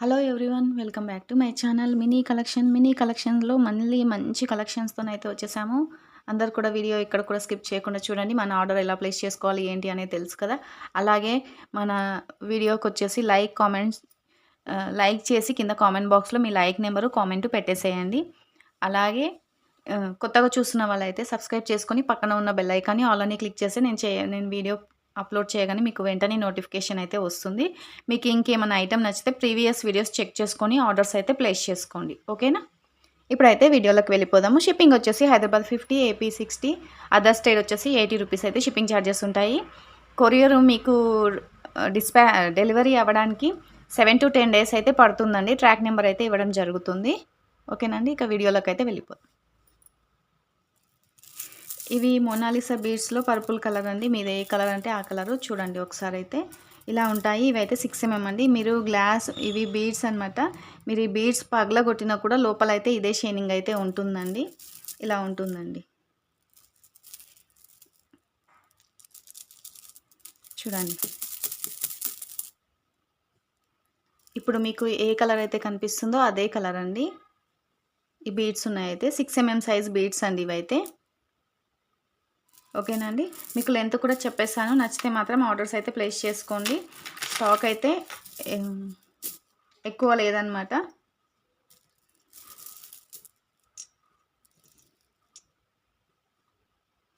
Hello everyone welcome back to my channel mini collection. Mini కలెక్షన్లో మళ్ళీ మంచి కలెక్షన్స్తో అయితే వచ్చేసాము. అందరు కూడా వీడియో ఇక్కడ కూడా స్కిప్ చేయకుండా చూడండి. మన ఆర్డర్ ఎలా ప్లేస్ చేసుకోవాలి ఏంటి అనేది తెలుసు కదా. అలాగే మన వీడియోకి వచ్చేసి లైక్ కామెంట్స్ లైక్ చేసి కింద కామెంట్ బాక్స్లో మీ లైక్ నెంబరు కామెంట్ పెట్టేసేయండి. అలాగే కొత్తగా చూస్తున్న వాళ్ళైతే సబ్స్క్రైబ్ చేసుకొని పక్కన ఉన్న బెల్ ఐకాన్ని ఆల్ అని క్లిక్ చేసి నేను చే నేను వీడియో అప్లోడ్ చేయగానే మీకు వెంటనే నోటిఫికేషన్ అయితే వస్తుంది. మీకు ఇంకేమైనా ఐటెం నచ్చితే ప్రీవియస్ వీడియోస్ చెక్ చేసుకొని ఆర్డర్స్ అయితే ప్లేస్ చేసుకోండి. ఓకేనా? ఇప్పుడైతే వీడియోలోకి వెళ్ళిపోదాము. షిప్పింగ్ వచ్చేసి Hyderabad fifty AP sixty other state వచ్చేసి ఎయిటీ రూపీస్ అయితే షిప్పింగ్ ఛార్జెస్ ఉంటాయి. కొరియర్ మీకు డిస్పా డెలివరీ అవ్వడానికి సెవెన్ టు టెన్ డేస్ అయితే పడుతుందండి. ట్రాక్ నెంబర్ అయితే ఇవ్వడం జరుగుతుంది. ఓకేనండి ఇక వీడియోలోకి అయితే వెళ్ళిపోదాం. ఇవి మొనాలిసా బీడ్స్లో పర్పుల్ కలర్ అండి. మీది ఏ కలర్ అంటే ఆ కలరు. చూడండి ఒకసారి అయితే. ఇలా ఉంటాయి. ఇవి అయితే సిక్స్ ఎంఎం అండి. మీరు గ్లాస్ ఇవి బీడ్స్ అనమాట మీరు ఈ బీడ్స్ పగలగొట్టినా కూడా లోపల అయితే ఇదే షైనింగ్ అయితే ఉంటుందండి. ఇలా ఉంటుందండి. చూడండి. ఇప్పుడు మీకు ఏ కలర్ అయితే కనిపిస్తుందో అదే కలర్ అండి. ఈ బీడ్స్ ఉన్నాయి అయితే సిక్స్ ఎంఎం సైజ్ బీడ్స్ అండి ఇవైతే. ఓకేనా అండి? మీకు లెంత్ కూడా చెప్పేసాను నచ్చితే మాత్రం ఆర్డర్స్ అయితే ప్లేస్ చేసుకోండి. స్టాక్ అయితే ఎక్కువ లేదనమాట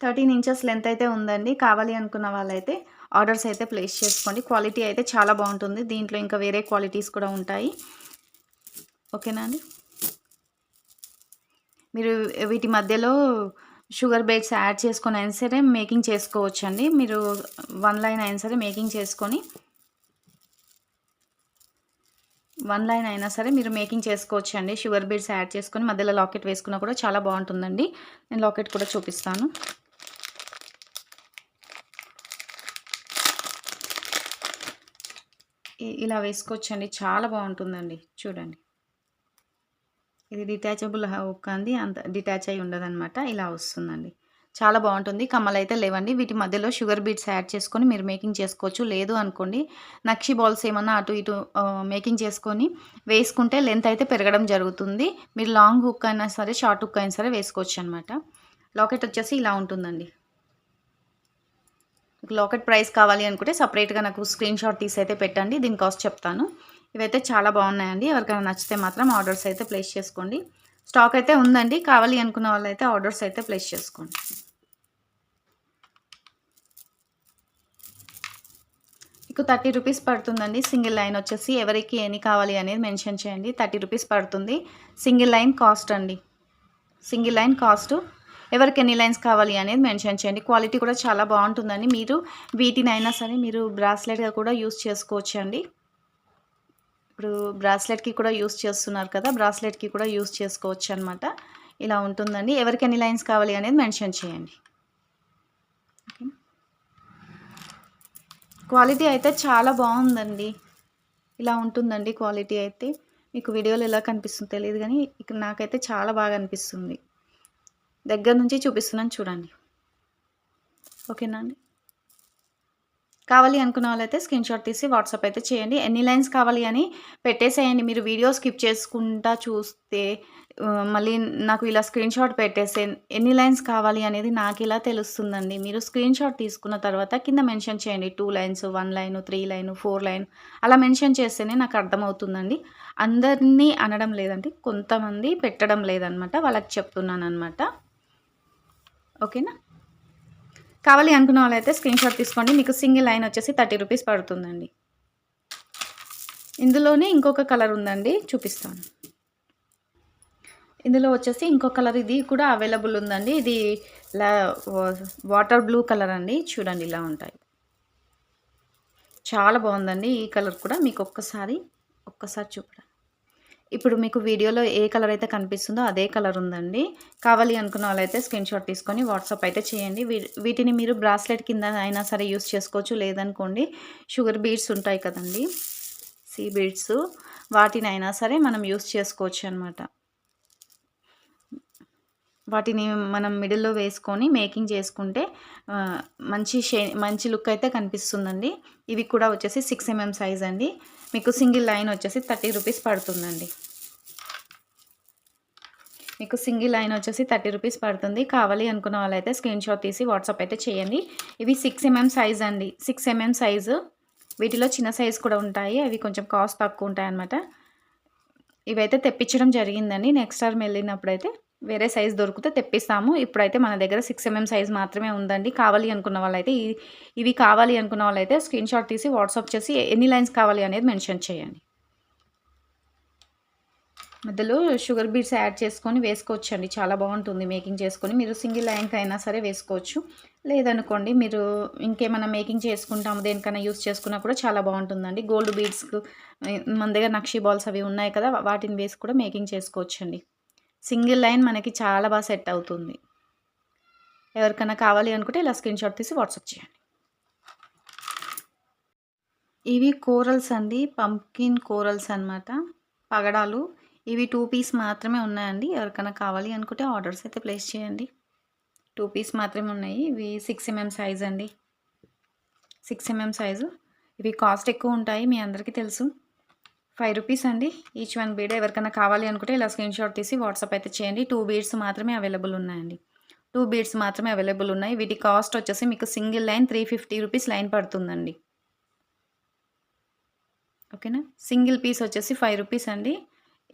థర్టీన్ ఇంచెస్ లెంత్ అయితే ఉందండి. కావాలి అనుకున్న వాళ్ళైతే ఆర్డర్స్ అయితే ప్లేస్ చేసుకోండి. క్వాలిటీ అయితే చాలా బాగుంటుంది. దీంట్లో ఇంకా వేరే క్వాలిటీస్ కూడా ఉంటాయి. ఓకేనా అండి? మీరు వీటి మధ్యలో షుగర్ బేట్స్ యాడ్ చేసుకొని అయినా సరే మేకింగ్ చేసుకోవచ్చు అండి మీరు వన్ లైన్ అయినా సరే మేకింగ్ చేసుకొని వన్ లైన్ అయినా సరే మీరు మేకింగ్ చేసుకోవచ్చు అండి షుగర్ బీడ్స్ యాడ్ చేసుకొని మధ్యలో లాకెట్ వేసుకున్నా కూడా చాలా బాగుంటుందండి. నేను లాకెట్ కూడా చూపిస్తాను. ఇలా వేసుకోవచ్చండి. చాలా బాగుంటుందండి. చూడండి. ఇది డిటాచబుల్ హుక్ అంది అంత డిటాచ్ అయి ఉండదన్నమాట. ఇలా వస్తుందండి. చాలా బాగుంటుంది. కమ్మలు అయితే లేవండి. వీటి మధ్యలో షుగర్ బీట్స్ యాడ్ చేసుకొని మీరు మేకింగ్ చేసుకోవచ్చు. లేదు అనుకోండి నక్షి బాల్స్ ఏమన్నా అటు ఇటు మేకింగ్ చేసుకొని వేసుకుంటే లెంత్ అయితే పెరగడం జరుగుతుంది. మీరు లాంగ్ హుక్ అయినా సరే షార్ట్ హుక్ అయినా సరే వేసుకోవచ్చు అనమాట లాకెట్ వచ్చేసి ఇలా ఉంటుందండి. లాకెట్ ప్రైస్ కావాలి అనుకుంటే సపరేట్గా నాకు స్క్రీన్ షాట్ తీసి అయితే పెట్టండి. దీని కాస్ట్ చెప్తాను. ఇవైతే చాలా బాగున్నాయండి. ఎవరికైనా నచ్చితే మాత్రం ఆర్డర్స్ అయితే ప్లేస్ చేసుకోండి. స్టాక్ అయితే ఉందండి. కావాలి అనుకున్న వాళ్ళైతే ఆర్డర్స్ అయితే ప్లేస్ చేసుకోండి. మీకు థర్టీ రూపీస్ పడుతుందండి. సింగిల్ లైన్ వచ్చేసి ఎవరికి ఎన్ని కావాలి అనేది మెన్షన్ చేయండి. థర్టీ రూపీస్ పడుతుంది. సింగిల్ లైన్ కాస్ట్ అండి. Single line cost. ఎవరికి ఎన్ని లైన్స్ కావాలి అనేది మెన్షన్ చేయండి. క్వాలిటీ కూడా చాలా బాగుంటుందండి. మీరు వీటినైనా సరే మీరు బ్రాస్లెట్గా కూడా యూస్ చేసుకోవచ్చు అండి ఇప్పుడు బ్రాస్లెట్కి కూడా యూస్ చేస్తున్నారు కదా బ్రాస్లెట్కి కూడా యూస్ చేసుకోవచ్చు అనమాట ఇలా ఉంటుందండి. ఎవరికి ఎన్ని లైన్స్ కావాలి అనేది మెన్షన్ చేయండి. క్వాలిటీ అయితే చాలా బాగుందండి. ఇలా ఉంటుందండి క్వాలిటీ అయితే. మీకు వీడియోలో ఎలా కనిపిస్తుందో తెలియదు కానీ ఇక్కడ నాకైతే చాలా బాగా అనిపిస్తుంది. దగ్గర నుంచి చూపిస్తున్నాను చూడండి. ఓకేనా అండి? కావాలి అనుకున్న వాళ్ళైతే స్క్రీన్ షాట్ తీసి వాట్సాప్ అయితే చేయండి. ఎన్ని లైన్స్ కావాలి అని పెట్టేసేయండి. మీరు వీడియో స్కిప్ చేసుకుంటా చూస్తే మళ్ళీ నాకు ఇలా స్క్రీన్ షాట్ పెట్టేసే ఎన్ని లైన్స్ కావాలి అనేది నాకు ఇలా తెలుస్తుందండి. మీరు స్క్రీన్ షాట్ తీసుకున్న తర్వాత కింద మెన్షన్ చేయండి. Two lines one line three line four line అలా మెన్షన్ చేస్తేనే నాకు అర్థమవుతుందండి. అందరినీ అనడం లేదండి. కొంతమంది పెట్టడం లేదనమాట. వాళ్ళకి చెప్తున్నాను అనమాట ఓకేనా? కావాలి అనుకున్న వాళ్ళైతే స్క్రీన్ షాట్ తీసుకోండి. మీకు సింగిల్ లైన్ వచ్చేసి థర్టీ రూపీస్ పడుతుందండి. ఇందులోనే ఇంకొక కలర్ ఉందండి. చూపిస్తాను. ఇందులో వచ్చేసి ఇంకో కలర్ ఇది కూడా అవైలబుల్ ఉందండి. ఇది లా వాటర్ బ్లూ కలర్ అండి. చూడండి ఇలా ఉంటాయి. చాలా బాగుందండి ఈ కలర్ కూడా. మీకు ఒక్కసారి ఒక్కసారి చూపడం. ఇప్పుడు మీకు వీడియోలో ఏ కలర్ అయితే కనిపిస్తుందో అదే కలర్ ఉందండి. కావాలి అనుకున్న వాళ్ళైతే స్క్రీన్ షాట్ తీసుకొని వాట్సాప్ అయితే చేయండి. వీ- వీటిని మీరు బ్రాస్లెట్ కింద అయినా సరే యూస్ చేసుకోవచ్చు. లేదనుకోండి షుగర్ బీడ్స్ ఉంటాయి కదండి. సీ బీడ్స్ వాటిని అయినా సరే మనం యూస్ చేసుకోవచ్చు అనమాట వాటిని మనం మిడిల్లో వేసుకొని మేకింగ్ చేసుకుంటే మంచి షే మంచి లుక్ అయితే కనిపిస్తుందండి. ఇవి కూడా వచ్చేసి సిక్స్ ఎంఎం సైజ్ అండి. మీకు సింగిల్ లైన్ వచ్చేసి థర్టీ రూపీస్ పడుతుందండి. మీకు సింగిల్ లైన్ వచ్చేసి థర్టీ రూపీస్ పడుతుంది. కావాలి అనుకున్న వాళ్ళైతే స్క్రీన్ షాట్ తీసి వాట్సాప్ అయితే చేయండి. ఇవి సిక్స్ ఎంఎం సైజ్ అండి. Six mm size. వీటిలో చిన్న సైజ్ కూడా ఉంటాయి. అవి కొంచెం కాస్ట్ తక్కువ ఉంటాయి అన్నమాట ఇవైతే తెప్పించడం జరిగిందండి. నెక్స్ట్ టైం వెళ్ళినప్పుడు అయితే వేరే సైజ్ దొరికితే తెప్పిస్తాము. ఇప్పుడైతే మన దగ్గర సిక్స్ ఎంఎం సైజ్ మాత్రమే ఉందండి. కావాలి అనుకున్న వాళ్ళైతే ఇవి కావాలి అనుకున్న వాళ్ళైతే స్క్రీన్ షాట్ తీసి వాట్సాప్ చేసి ఎన్ని లైన్స్ కావాలి అనేది మెన్షన్ చేయండి. మధ్యలో షుగర్ బీట్స్ యాడ్ చేసుకొని వేసుకోవచ్చు అండి చాలా బాగుంటుంది మేకింగ్ చేసుకొని. మీరు సింగిల్ లైన్కి అయినా సరే వేసుకోవచ్చు. లేదనుకోండి మీరు ఇంకేమైనా మేకింగ్ చేసుకుంటాము దేనికైనా యూస్ చేసుకున్నా కూడా చాలా బాగుంటుందండి. గోల్డ్ బీడ్స్ మన దగ్గర నక్షి బాల్స్ అవి ఉన్నాయి కదా వాటిని వేసి కూడా మేకింగ్ చేసుకోవచ్చు అండి సింగిల్ లైన్ మనకి చాలా బాగా సెట్ అవుతుంది. ఎవరికైనా కావాలి అనుకుంటే ఇలా స్క్రీన్ షాట్ తీసి వాట్సాప్ చేయండి. ఇవి కూరల్స్ అండి పంకిన్ కూరల్స్ అన్నమాట. పగడాలు. ఇవి టూ పీస్ మాత్రమే ఉన్నాయండి. ఎవరికైనా కావాలి అనుకుంటే ఆర్డర్స్ అయితే ప్లేస్ చేయండి. టూ పీస్ మాత్రమే ఉన్నాయి. ఇవి సిక్స్ ఎంఎం సైజ్ అండి. Six mm size. ఇవి కాస్ట్ ఎక్కువ ఉంటాయి మీ అందరికీ తెలుసు. ఫైవ్ రూపీస్ అండి. ఈచ్ వన్ బీడ్ ఎవరికైనా కావాలి అనుకుంటే ఇలా స్క్రీన్ షాట్ తీసి వాట్సాప్ అయితే చేయండి. టూ బీడ్స్ మాత్రమే అవైలబుల్ ఉన్నాయండి. టూ బీడ్స్ మాత్రమే అవైలబుల్ ఉన్నాయి. వీటి కాస్ట్ వచ్చేసి మీకు single line three fifty rupees line పడుతుందండి. ఓకేనా? సింగిల్ పీస్ వచ్చేసి ఫైవ్ రూపీస్ అండి.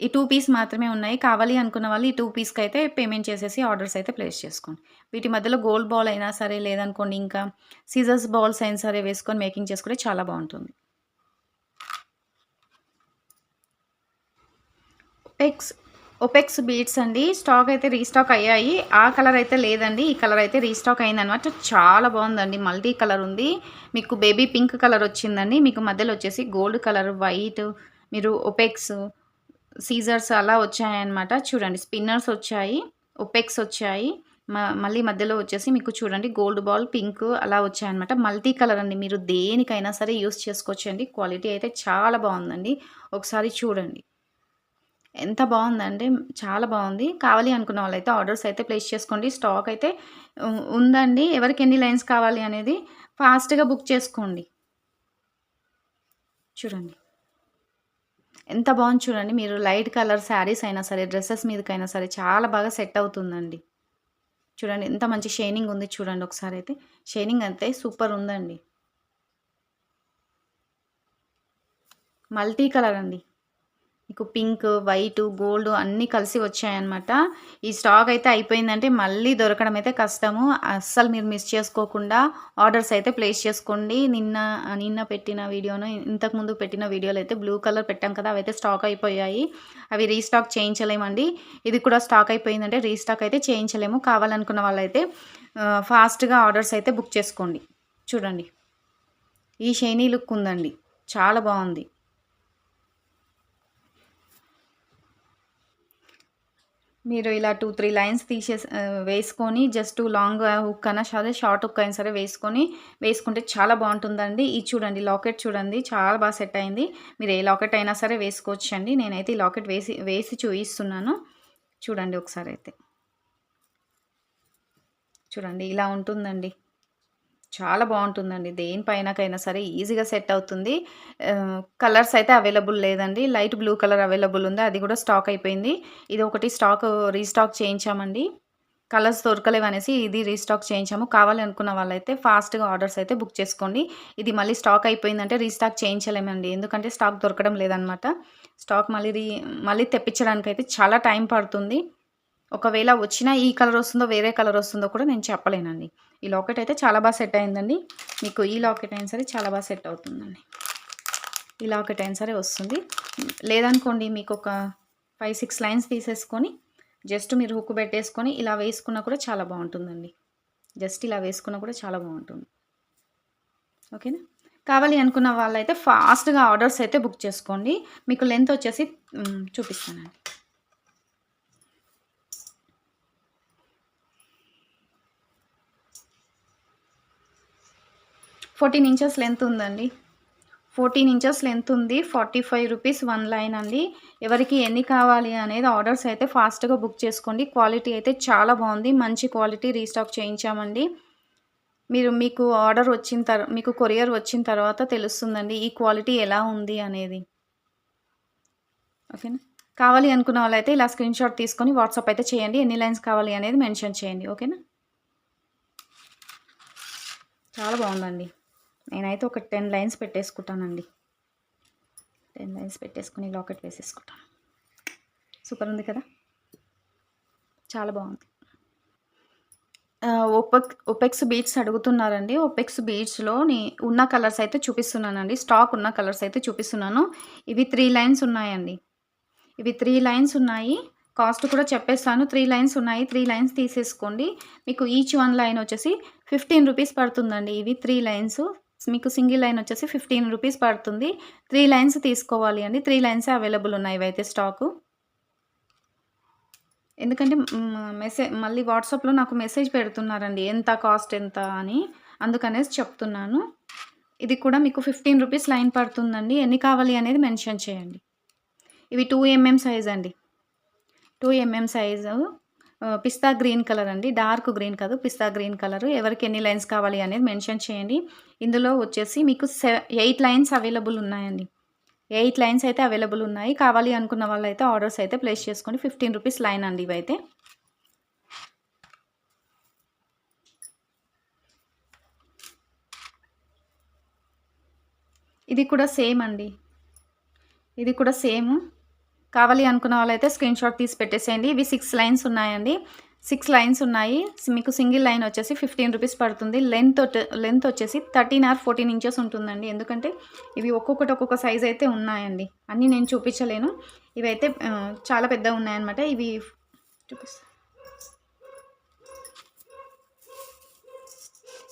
ఈ టూ పీస్ మాత్రమే ఉన్నాయి. కావాలి అనుకున్న వాళ్ళు ఈ టూ పీస్కి అయితే పేమెంట్ చేసేసి ఆర్డర్స్ అయితే ప్లేస్ చేసుకోండి. వీటి మధ్యలో గోల్డ్ బాల్ అయినా సరే లేదనుకోండి ఇంకా సీజర్స్ బాల్స్ అయినా సరే వేసుకొని మేకింగ్ చేసుకుంటే చాలా బాగుంటుంది. ఒపెక్స్ ఒపెక్స్ బీడ్స్ అండి. స్టాక్ అయితే రీస్టాక్ అయ్యాయి. ఆ కలర్ అయితే లేదండి. ఈ కలర్ అయితే రీస్టాక్ అయిందనమాట చాలా బాగుందండి. మల్టీ కలర్ ఉంది. మీకు బేబీ పింక్ కలర్ వచ్చిందండి. మీకు మధ్యలో వచ్చేసి గోల్డ్ కలర్ వైట్ మీరు ఒపెక్స్ సీజర్స్ అలా వచ్చాయన్నమాట. చూడండి స్పిన్నర్స్ వచ్చాయి. ఒపెక్స్ వచ్చాయి. మ- మళ్ళీ మధ్యలో వచ్చేసి మీకు చూడండి గోల్డ్ బాల్ పింక్ అలా వచ్చాయన్నమాట. మల్టీ కలర్ అండి. మీరు దేనికైనా సరే యూస్ చేసుకోవచ్చండి. క్వాలిటీ అయితే చాలా బాగుందండి. ఒకసారి చూడండి. ఎంత బాగుందంటే చాలా బాగుంది. కావాలి అనుకున్న వాళ్ళైతే ఆర్డర్స్ అయితే ప్లేస్ చేసుకోండి. స్టాక్ అయితే ఉందండి. ఎవరికి ఎన్ని లైన్స్ కావాలి అనేది ఫాస్ట్గా బుక్ చేసుకోండి. చూడండి. ఎంత బాగుంది చూడండి. మీరు లైట్ కలర్ శారీస్ అయినా సరే డ్రెస్సెస్ మీదకైనా సరే చాలా బాగా సెట్ అవుతుందండి. చూడండి. ఎంత మంచి షైనింగ్ ఉంది చూడండి ఒకసారి అయితే. షైనింగ్ అంతే సూపర్ ఉందండి. మల్టీ కలర్ అండి. మీకు పింక్ వైట్ గోల్డ్ అన్నీ కలిసి వచ్చాయన్నమాట. ఈ స్టాక్ అయితే అయిపోయిందంటే మళ్ళీ దొరకడం అయితే కష్టము. అస్సలు మీరు మిస్ చేసుకోకుండా ఆర్డర్స్ అయితే ప్లేస్ చేసుకోండి. నిన్న నిన్న పెట్టిన వీడియోను ఇంతకుముందు పెట్టిన వీడియోలు అయితే బ్లూ కలర్ పెట్టాం కదా అవి అయితే స్టాక్ అయిపోయాయి. అవి రీస్టాక్ చేయించలేమండి. ఇది కూడా స్టాక్ అయిపోయిందంటే రీస్టాక్ అయితే చేయించలేము. కావాలనుకున్న వాళ్ళైతే ఫాస్ట్గా ఆర్డర్స్ అయితే బుక్ చేసుకోండి. చూడండి. ఈ షైనీ లుక్ ఉందండి. చాలా బాగుంది. మీరు ఇలా టూ త్రీ లైన్స్ తీసే వేసుకొని జస్ట్ లాంగ్ హుక్ అయినా సరే షార్ట్ హుక్ అయినా సరే వేసుకొని వేసుకుంటే చాలా బాగుంటుందండి. ఇది చూడండి లాకెట్ చూడండి చాలా బాగా సెట్ అయింది. మీరు ఏ లాకెట్ అయినా సరే వేసుకోవచ్చండి. నేనైతే ఈ లాకెట్ వేసి వేసి చూపిస్తున్నాను. చూడండి ఒకసారి అయితే. చూడండి ఇలా ఉంటుందండి. చాలా బాగుంటుందండి. దేనిపైనకైనా సరే ఈజీగా సెట్ అవుతుంది. కలర్స్ అయితే అవైలబుల్ లేదండి. లైట్ బ్లూ కలర్ అవైలబుల్ ఉంది. అది కూడా స్టాక్ అయిపోయింది. ఇది ఒకటి స్టాక్ రీస్టాక్ చేయించామండి. కలర్స్ దొరకలేవు అనేసి ఇది రీస్టాక్ చేయించాము. కావాలనుకున్న వాళ్ళైతే ఫాస్ట్గా ఆర్డర్స్ అయితే బుక్ చేసుకోండి. ఇది మళ్ళీ స్టాక్ అయిపోయిందంటే రీస్టాక్ చేయించలేమండి. ఎందుకంటే స్టాక్ దొరకడం లేదనమాట. స్టాక్ మళ్ళీ రీ మళ్ళీ తెప్పించడానికి అయితే చాలా టైం పడుతుంది. ఒకవేళ వచ్చినా ఈ కలర్ వస్తుందో వేరే కలర్ వస్తుందో కూడా నేను చెప్పలేనండి. ఈ లాకెట్ అయితే చాలా బాగా సెట్ అయిందండి. మీకు ఈ లాకెట్ అయినా సరే చాలా బాగా సెట్ అవుతుందండి. ఈ లాకెట్ అయినా సరే వస్తుంది. లేదనుకోండి మీకు ఒక ఫైవ్ సిక్స్ లైన్స్ తీసేసుకొని జస్ట్ మీరు హుక్ పెట్టేసుకొని ఇలా వేసుకున్నా కూడా చాలా బాగుంటుందండి. జస్ట్ ఇలా వేసుకున్నా కూడా చాలా బాగుంటుంది. ఓకేనా? కావాలి అనుకున్న వాళ్ళైతే ఫాస్ట్గా ఆర్డర్స్ అయితే బుక్ చేసుకోండి. మీకు లెంత్ వచ్చేసి చూపిస్తానండి. ఫోర్టీన్ ఇంచెస్ లెంత్ ఉందండి. ఫోర్టీన్ ఇంచెస్ లెంత్ ఉంది. Forty five rupees one line అండి. ఎవరికి ఎన్ని కావాలి అనేది ఆర్డర్స్ అయితే ఫాస్ట్గా బుక్ చేసుకోండి. క్వాలిటీ అయితే చాలా బాగుంది. మంచి క్వాలిటీ రీస్టాక్ చేయించామండి. మీరు మీకు ఆర్డర్ వచ్చిన తర్వాత మీకు కొరియర్ వచ్చిన తర్వాత తెలుస్తుందండి ఈ క్వాలిటీ ఎలా ఉంది అనేది. ఓకేనా? కావాలి అనుకున్న వాళ్ళైతే ఇలా స్క్రీన్ షాట్ తీసుకొని వాట్సాప్ అయితే చేయండి. ఎన్ని లైన్స్ కావాలి అనేది మెన్షన్ చేయండి. ఓకేనా? చాలా బాగుందండి. నేనైతే ఒక టెన్ లైన్స్ పెట్టేసుకుంటానండి. టెన్ లైన్స్ పెట్టేసుకుని లాకెట్ వేసేసుకుంటాను. సూపర్ ఉంది కదా? చాలా బాగుంది. ఒపెక్ ఒపెక్స్ బీట్స్ అడుగుతున్నారండి. ఒపెక్స్ బీట్స్లో నీ ఉన్న కలర్స్ అయితే చూపిస్తున్నానండి. స్టాక్ ఉన్న కలర్స్ అయితే చూపిస్తున్నాను. ఇవి త్రీ లైన్స్ ఉన్నాయండి. ఇవి త్రీ లైన్స్ ఉన్నాయి. కాస్ట్ కూడా చెప్పేస్తాను. త్రీ లైన్స్ ఉన్నాయి. త్రీ లైన్స్ తీసేసుకోండి. మీకు ఈచ్ వన్ లైన్ వచ్చేసి ఫిఫ్టీన్ రూపీస్ పడుతుందండి. ఇవి త్రీ లైన్స్. మీకు సింగిల్ లైన్ వచ్చేసి ఫిఫ్టీన్ రూపీస్ పడుతుంది. త్రీ లైన్స్ తీసుకోవాలి అండి. త్రీ లైన్సే అవైలబుల్ ఉన్నాయి ఇవైతే స్టాకు. ఎందుకంటే మెసేజ్ మళ్ళీ వాట్సాప్లో నాకు మెసేజ్ పెడుతున్నారండి ఎంత కాస్ట్ ఎంత అని. అందుకనేసి చెప్తున్నాను. ఇది కూడా మీకు ఫిఫ్టీన్ రూపీస్ లైన్ పడుతుందండి. ఎన్ని కావాలి అనేది మెన్షన్ చేయండి. ఇవి టూ ఎంఎం సైజ్ అండి. Two mm size. Pista green colour అండి. డార్క్ గ్రీన్ కాదు పిస్తా గ్రీన్ కలర్. ఎవరికి ఎన్ని లైన్స్ కావాలి అనేది మెన్షన్ చేయండి. ఇందులో వచ్చేసి మీకు సె ఎయిట్ లైన్స్ అవైలబుల్ ఉన్నాయండి. ఎయిట్ లైన్స్ అయితే అవైలబుల్ ఉన్నాయి. కావాలి అనుకున్న వాళ్ళు అయితే ఆర్డర్స్ అయితే ప్లేస్ చేసుకోండి. ఫిఫ్టీన్ రూపీస్ లైన్ అండి ఇవైతే. ఇది కూడా సేమ్ అండి. ఇది కూడా సేమ్. కావాలి అనుకున్న వాళ్ళైతే స్క్రీన్ షాట్ తీసి పెట్టేసేయండి. ఇవి సిక్స్ లైన్స్ ఉన్నాయండి. సిక్స్ లైన్స్ ఉన్నాయి. మీకు సింగిల్ లైన్ వచ్చేసి ఫిఫ్టీన్ రూపీస్ పడుతుంది. లెంత్ లెంత్ వచ్చేసి థర్టీన్ ఆర్ ఫోర్టీన్ ఇంచెస్ ఉంటుందండి. ఎందుకంటే ఇవి ఒక్కొక్కటి ఒక్కొక్క సైజ్ అయితే ఉన్నాయండి. అన్నీ నేను చూపించలేను. ఇవైతే చాలా పెద్దగా ఉన్నాయన్నమాట. ఇవి చూపిస్తా.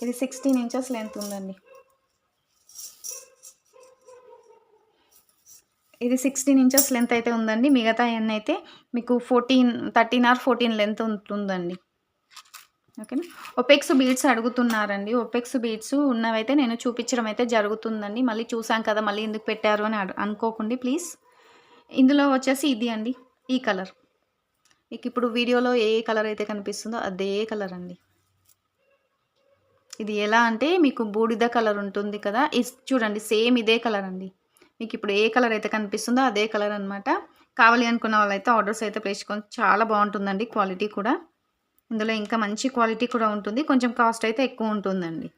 ఇది సిక్స్టీన్ ఇంచెస్ లెంత్ ఉందండి. ఇది సిక్స్టీన్ ఇంచెస్ లెంత్ అయితే ఉందండి. మిగతా ఎన్ అయితే మీకు fourteen thirteen or fourteen length ఉంటుందండి ఓకేనా? ఒపెక్స్ బీడ్స్ అడుగుతున్నారండి. ఒపెక్స్ బీడ్స్ ఉన్నవైతే నేను చూపించడం అయితే జరుగుతుందండి. మళ్ళీ చూసాం కదా మళ్ళీ ఎందుకు పెట్టారు అని అనుకోకండి ప్లీజ్. ఇందులో వచ్చేసి ఇది అండి ఈ కలర్. మీకు ఇప్పుడు వీడియోలో ఏ కలర్ అయితే కనిపిస్తుందో అదే కలర్ అండి. ఇది ఎలా అంటే మీకు బూడిద కలర్ ఉంటుంది కదా ఇది చూడండి సేమ్ ఇదే కలర్ అండి. మీకు ఇప్పుడు ఏ కలర్ అయితే కనిపిస్తుందో అదే కలర్ అనమాట కావాలి అనుకున్న వాళ్ళైతే ఆర్డర్స్ అయితే ప్లేసుకొని చాలా బాగుంటుందండి క్వాలిటీ కూడా. ఇందులో ఇంకా మంచి క్వాలిటీ కూడా ఉంటుంది. కొంచెం కాస్ట్ అయితే ఎక్కువ ఉంటుందండి.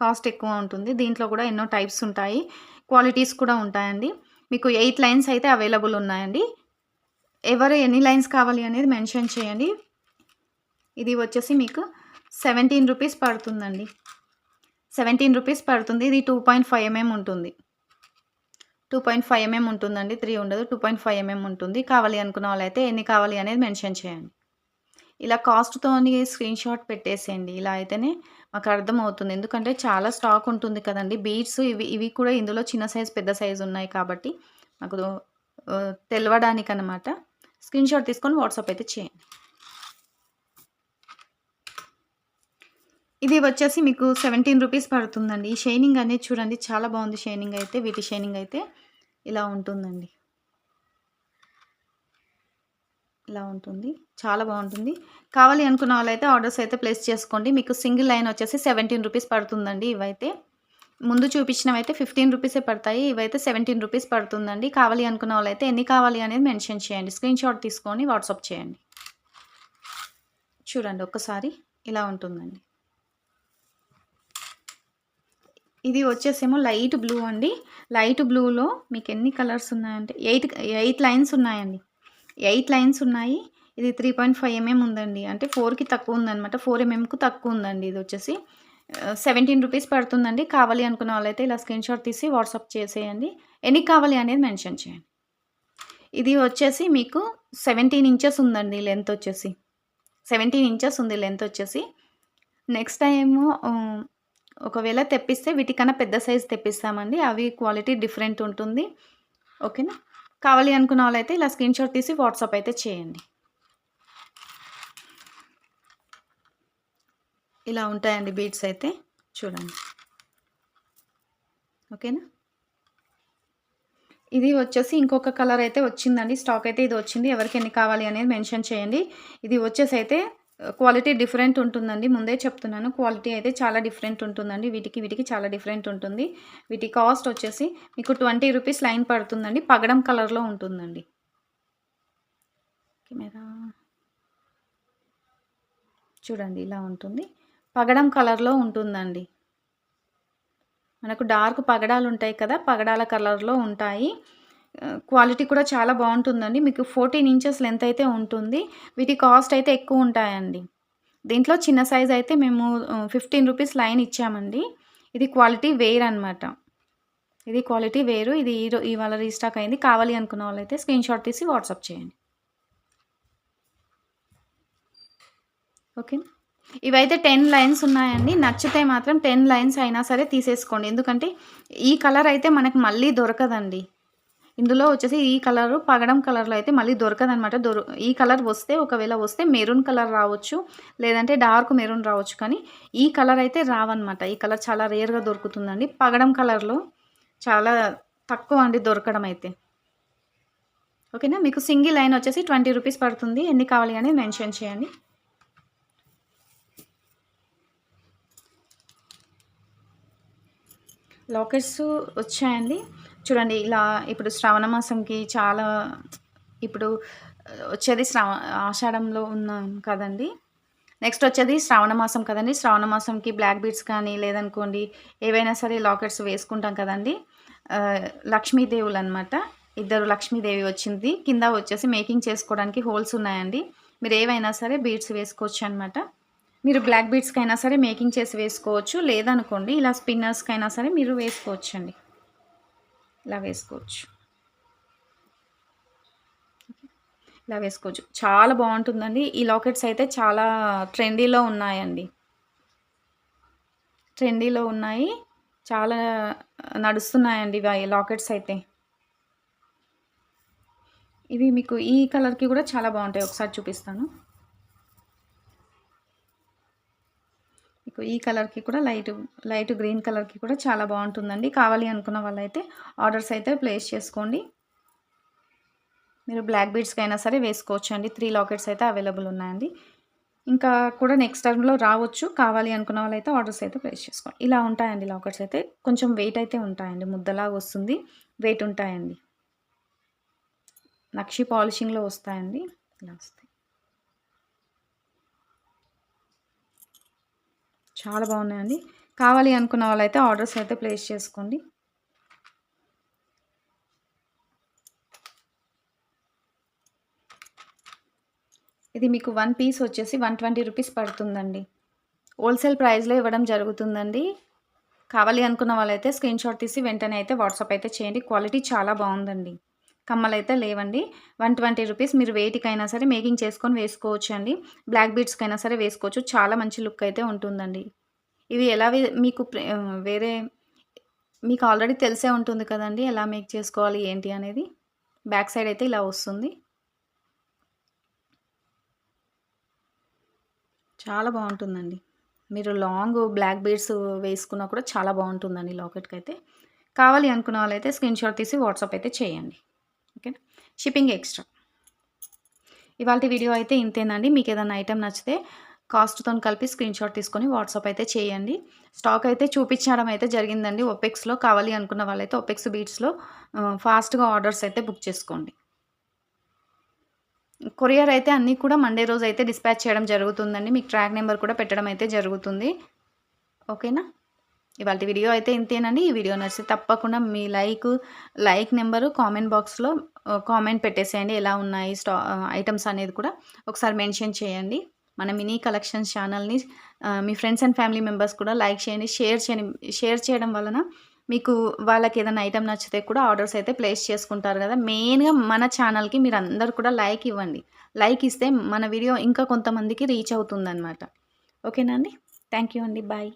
కాస్ట్ ఎక్కువ ఉంటుంది. దీంట్లో కూడా ఎన్నో టైప్స్ ఉంటాయి. క్వాలిటీస్ కూడా ఉంటాయండి. మీకు ఎయిట్ లైన్స్ అయితే అవైలబుల్ ఉన్నాయండి. ఎవరు ఎన్ని లైన్స్ కావాలి అనేది మెన్షన్ చేయండి. ఇది వచ్చేసి మీకు సెవెంటీన్ రూపీస్ పడుతుందండి. సెవెంటీన్ రూపీస్ పడుతుంది. ఇది టూ పాయింట్ ఫైవ్ ఎంఎం ఉంటుంది. టూ పాయింట్ ఫైవ్ ఎంఎం ఉంటుందండి. త్రీ ఉండదు టూ పాయింట్ ఫైవ్ ఎంఎం ఉంటుంది. కావాలి అనుకున్న వాళ్ళైతే ఎన్ని కావాలి అనేది మెన్షన్ చేయండి. ఇలా కాస్ట్తో స్క్రీన్ షాట్ పెట్టేసేయండి. ఇలా అయితేనే మాకు అర్థమవుతుంది. ఎందుకంటే చాలా స్టాక్ ఉంటుంది కదండి. బీడ్స్ ఇవి ఇవి కూడా ఇందులో చిన్న సైజ్ పెద్ద సైజు ఉన్నాయి కాబట్టి మాకు తెలవడానికి అనమాట స్క్రీన్ షాట్ తీసుకొని వాట్సాప్ అయితే చేయండి. ఇది వచ్చేసి మీకు సెవెంటీన్ రూపీస్ పడుతుందండి. ఈ షైనింగ్ అనేది చూడండి. చాలా బాగుంది షైనింగ్ అయితే వీటి షైనింగ్ అయితే. ఇలా ఉంటుందండి. ఇలా ఉంటుంది. చాలా బాగుంటుంది. కావాలి అనుకున్న వాళ్ళైతే ఆర్డర్స్ అయితే ప్లేస్ చేసుకోండి. మీకు సింగిల్ లైన్ వచ్చేసి సెవెంటీన్ రూపీస్ పడుతుందండి ఇవైతే. ముందు చూపించినవి అయితే ఫిఫ్టీన్ రూపీసే పడతాయి. ఇవైతే సెవెంటీన్ రూపీస్ పడుతుందండి. కావాలి అనుకున్న వాళ్ళైతే ఎన్ని కావాలి అనేది మెన్షన్ చేయండి. స్క్రీన్ షాట్ తీసుకొని వాట్సాప్ చేయండి. చూడండి ఒక్కసారి. ఇలా ఉంటుందండి. ఇది వచ్చేసేమో లైట్ బ్లూ అండి. లైట్ బ్లూలో మీకు ఎన్ని కలర్స్ ఉన్నాయంటే ఎయిట్ ఎయిట్ లైన్స్ ఉన్నాయండి. ఎయిట్ లైన్స్ ఉన్నాయి. ఇది త్రీ పాయింట్ ఫైవ్ ఎంఎం ఉందండి. అంటే ఫోర్కి తక్కువ ఉందన్నమాట. ఫోర్ ఎంఎంకు తక్కువ ఉందండి ఇది వచ్చేసి. సెవెంటీన్ రూపీస్ పడుతుందండి. కావాలి అనుకున్న వాళ్ళైతే ఇలా స్క్రీన్ షాట్ తీసి వాట్సాప్ చేసేయండి. ఎన్ని కావాలి అనేది మెన్షన్ చేయండి. ఇది వచ్చేసి మీకు సెవెంటీన్ ఇంచెస్ ఉందండి లెంత్ వచ్చేసి. సెవెంటీన్ ఇంచెస్ ఉంది లెంత్ వచ్చేసి. నెక్స్ట్ టైము ఒకవేళ తెప్పిస్తే వీటికన్నా పెద్ద సైజ్ తెప్పిస్తామండి. అవి క్వాలిటీ డిఫరెంట్ ఉంటుంది. ఓకేనా? కావాలి అనుకున్న వాళ్ళైతే ఇలా స్క్రీన్ షాట్ తీసి వాట్సాప్ అయితే చేయండి. ఇలా ఉంటాయండి బీట్స్ అయితే. చూడండి. ఓకేనా? ఇది వచ్చేసి ఇంకొక కలర్ అయితే వచ్చిందండి. స్టాక్ అయితే ఇది వచ్చింది. ఎవరికి ఎన్ని కావాలి అనేది మెన్షన్ చేయండి. ఇది వచ్చేసి అయితే క్వాలిటీ డిఫరెంట్ ఉంటుందండి. ముందే చెప్తున్నాను. క్వాలిటీ అయితే చాలా డిఫరెంట్ ఉంటుందండి. వీటికి వీటికి చాలా డిఫరెంట్ ఉంటుంది. వీటి కాస్ట్ వచ్చేసి మీకు ట్వంటీ రూపీస్ లైన్ పడుతుందండి. పగడం కలర్లో ఉంటుందండి. కెమెరా. చూడండి ఇలా ఉంటుంది. పగడం కలర్లో ఉంటుందండి. మనకు డార్క్ పగడాలు ఉంటాయి కదా పగడాల కలర్లో ఉంటాయి. క్వాలిటీ కూడా చాలా బాగుంటుందండి. మీకు ఫోర్టీన్ ఇంచెస్ లెంత్ అయితే ఉంటుంది. వీటి కాస్ట్ అయితే ఎక్కువ ఉంటాయండి. దీంట్లో చిన్న సైజ్ అయితే మేము ఫిఫ్టీన్ రూపీస్ లైన్ ఇచ్చామండి. ఇది క్వాలిటీ వేర్ అనమాట ఇది క్వాలిటీ వేరు. ఇది ఈరో ఇవాళ రీస్టాక్ అయింది. కావాలి అనుకున్న వాళ్ళైతే స్క్రీన్ షాట్ తీసి వాట్సాప్ చేయండి. ఓకే. ఇవైతే టెన్ లైన్స్ ఉన్నాయండి. నచ్చితే మాత్రం టెన్ లైన్స్ అయినా సరే తీసేసుకోండి. ఎందుకంటే ఈ కలర్ అయితే మనకు మళ్ళీ దొరకదండి. ఇందులో వచ్చేసి ఈ కలర్ పగడం కలర్లో అయితే మళ్ళీ దొరకదనమాట దొర ఈ కలర్ వస్తే ఒకవేళ వస్తే మెరూన్ కలర్ రావచ్చు లేదంటే డార్క్ మెరూన్ రావచ్చు. కానీ ఈ కలర్ అయితే రావన్నమాట. ఈ కలర్ చాలా రేర్గా దొరుకుతుందండి. పగడం కలర్లో చాలా తక్కువ అండి దొరకడం అయితే. ఓకేనా? మీకు సింగిల్ లైన్ వచ్చేసి ట్వంటీ రూపీస్ పడుతుంది. ఎన్ని కావాలి అని మెన్షన్ చేయండి. లాకెట్స్ వచ్చాయండి. చూడండి ఇలా ఇప్పుడు శ్రావణ మాసంకి చాలా ఇప్పుడు వచ్చేది శ్రావ ఆషాఢంలో ఉన్నాం కదండి. నెక్స్ట్ వచ్చేది శ్రావణ మాసం కదండి. శ్రావణ మాసంకి బ్లాక్ బీడ్స్ కానీ లేదనుకోండి ఏవైనా సరే లాకెట్స్ వేసుకుంటాం కదండి. లక్ష్మీదేవులు అనమాట ఇద్దరు లక్ష్మీదేవి వచ్చింది. కింద వచ్చేసి మేకింగ్ చేసుకోవడానికి హోల్స్ ఉన్నాయండి. మీరు ఏవైనా సరే బీడ్స్ వేసుకోవచ్చు అనమాట మీరు బ్లాక్ బీడ్స్కి అయినా సరే మేకింగ్ చేసి వేసుకోవచ్చు. లేదనుకోండి ఇలా స్పిన్నర్స్కి అయినా సరే మీరు వేసుకోవచ్చండి. ఇలా వేసుకోవచ్చు. ఇలా వేసుకోవచ్చు. చాలా బాగుంటుందండి. ఈ లాకెట్స్ అయితే చాలా ట్రెండీలో ఉన్నాయండి. ట్రెండీలో ఉన్నాయి. చాలా నడుస్తున్నాయండి ఇవి. లాకెట్స్ అయితే. ఇవి మీకు ఈ కలర్కి కూడా చాలా బాగుంటాయి. ఒకసారి చూపిస్తాను. మీకు ఈ కలర్కి కూడా లైట్ లైట్ గ్రీన్ కలర్కి కూడా చాలా బాగుంటుందండి. కావాలి అనుకున్న వాళ్ళైతే ఆర్డర్స్ అయితే ప్లేస్ చేసుకోండి. మీరు బ్లాక్ బీడ్స్కి అయినా సరే వేసుకోవచ్చు అండి త్రీ లాకెట్స్ అయితే అవైలబుల్ ఉన్నాయండి. ఇంకా కూడా నెక్స్ట్ టైంలో రావచ్చు. కావాలి అనుకున్న వాళ్ళైతే ఆర్డర్స్ అయితే ప్లేస్ చేసుకోండి. ఇలా ఉంటాయండి లాకెట్స్ అయితే. కొంచెం వెయిట్ అయితే ఉంటాయండి. ముద్దలాగా వస్తుంది. వెయిట్ ఉంటాయండి. నక్షి పాలిషింగ్లో వస్తాయండి. ఇలా వస్తాయి. చాలా బాగున్నాయండి. కావాలి అనుకున్న వాళ్ళైతే ఆర్డర్స్ అయితే ప్లేస్ చేసుకోండి. ఇది మీకు వన్ పీస్ వచ్చేసి వన్ ట్వంటీ రూపీస్ పడుతుందండి. హోల్సేల్ ప్రైస్లో ఇవ్వడం జరుగుతుందండి. కావాలి అనుకున్న వాళ్ళైతే స్క్రీన్ షాట్ తీసి వెంటనే అయితే వాట్సాప్ అయితే చేయండి. క్వాలిటీ చాలా బాగుందండి. కమ్మలు అయితే లేవండి. వన్ ట్వంటీ రూపీస్ మీరు వేటికైనా సరే మేకింగ్ చేసుకొని వేసుకోవచ్చు అండి బ్లాక్ బీడ్స్కైనా సరే వేసుకోవచ్చు. చాలా మంచి లుక్ అయితే ఉంటుందండి. ఇవి ఎలా మీకు వేరే మీకు ఆల్రెడీ తెలిసే ఉంటుంది కదండి ఎలా మేక్ చేసుకోవాలి ఏంటి అనేది. బ్యాక్ సైడ్ అయితే ఇలా వస్తుంది. చాలా బాగుంటుందండి. మీరు లాంగ్ బ్లాక్ బీడ్స్ వేసుకున్నా కూడా చాలా బాగుంటుందండి లాకెట్కి అయితే కావాలి అనుకున్న వాళ్ళైతే స్క్రీన్ షాట్ తీసి వాట్సాప్ అయితే చేయండి. ఓకేనా? షిప్పింగ్ ఎక్స్ట్రా ఇవాళ వీడియో అయితే ఇంతేనండి. మీకు ఏదైనా ఐటెం నచ్చితే కాస్ట్తో కలిపి స్క్రీన్ షాట్ తీసుకొని వాట్సాప్ అయితే చేయండి. స్టాక్ అయితే చూపించడం అయితే జరిగిందండి ఒపెక్స్లో కావాలి అనుకున్న వాళ్ళైతే ఒపెక్స్ బీట్స్లో ఫాస్ట్గా ఆర్డర్స్ అయితే బుక్ చేసుకోండి. కొరియర్ అయితే అన్నీ కూడా మండే రోజు అయితే డిస్పాచ్ చేయడం జరుగుతుందండి. మీకు ట్రాక్ నెంబర్ కూడా పెట్టడం అయితే జరుగుతుంది. ఓకేనా? ఇవాళ వీడియో అయితే ఇంతేనండి. ఈ వీడియో నచ్చితే తప్పకుండా మీ లైక్ లైక్ నెంబరు కామెంట్ బాక్స్లో కామెంట్ పెట్టేసేయండి. ఎలా ఉన్నాయి స్టా ఐటమ్స్ అనేది కూడా ఒకసారి మెన్షన్ చేయండి. మన మినీ కలెక్షన్స్ ఛానల్ని మీ ఫ్రెండ్స్ అండ్ ఫ్యామిలీ మెంబర్స్ కూడా లైక్ చేయండి. షేర్ చేయండి షేర్ చేయడం వలన మీకు వాళ్ళకి ఏదైనా ఐటమ్ నచ్చితే కూడా ఆర్డర్స్ అయితే ప్లేస్ చేసుకుంటారు కదా. మెయిన్గా మన ఛానల్కి మీరు అందరు కూడా లైక్ ఇవ్వండి. లైక్ ఇస్తే మన వీడియో ఇంకా కొంతమందికి రీచ్ అవుతుందన్నమాట. ఓకేనా అండి? థ్యాంక్ యూ అండి. బాయ్